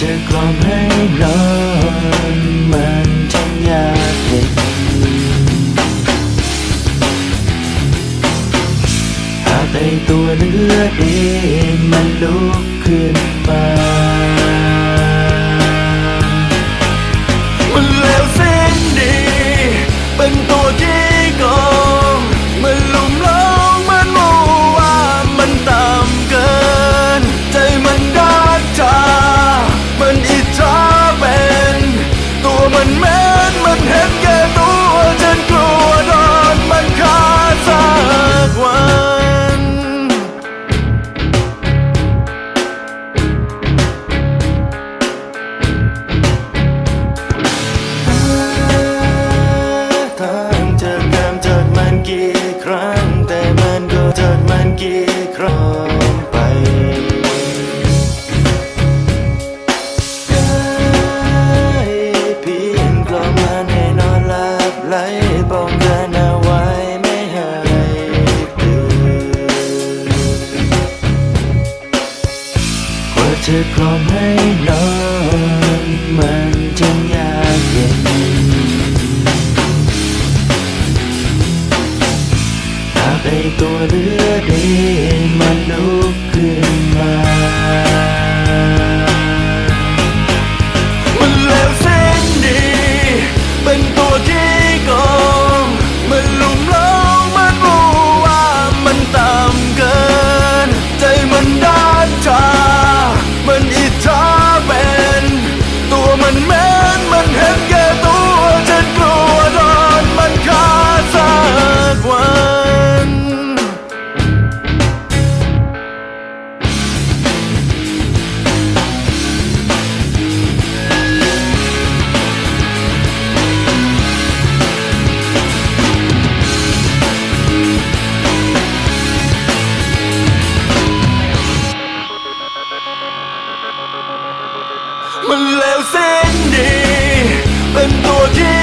จะกล่อมให้นอนมันทั้งยากเย็นหากไอตัวเนื้อเองมันลุกขึ้น one man. เธอพร้อมให้นอนไหม มันแล้วเส้นดี เป็นตัวที่